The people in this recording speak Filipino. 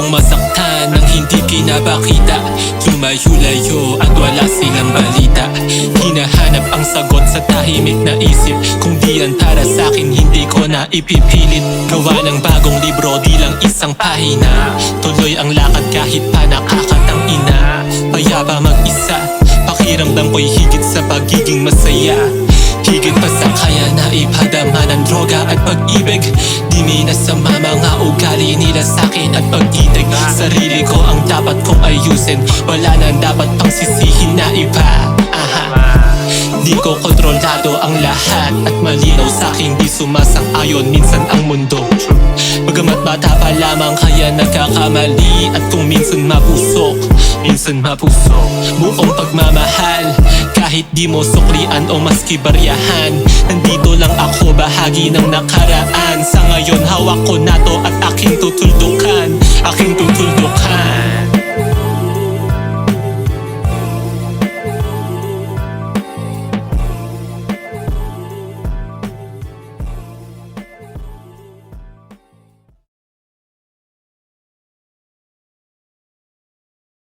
Natutong masaktan ng hindi kinabakita. Lumayo-layo at wala silang balita. Hinahanap ang sagot sa tahimik na isip. Kung di yan para sa'kin hindi ko na ipipilit. Gawa ng bagong libro di lang isang pahina. Tuloy ang lakad kahit pa nakakatang ina. Payapa mag-isa? Pakiramdam ko'y higit sa pagiging masaya. Higit pa sa kaya na ipadama ng droga at pag-ibig. Di minasama mga ugali nila sa'kin at pag-ibig Sarili ko ang dapat kong ayusin. Wala nang dapat pang sisihin na iba. Aha. Di ko kontrolado ang lahat At malinaw sa'king di sumasang-ayon minsan ang mundo. Bagamat bata pa lamang kaya nagkakamali At kung minsan mapusok, minsan mapusok Buong pagmamahal kahit di mo suklian o maski baryahan Nandito lang ako bahagi ng nakaraan ngayon. Hawak ko na to at aking tutuldukan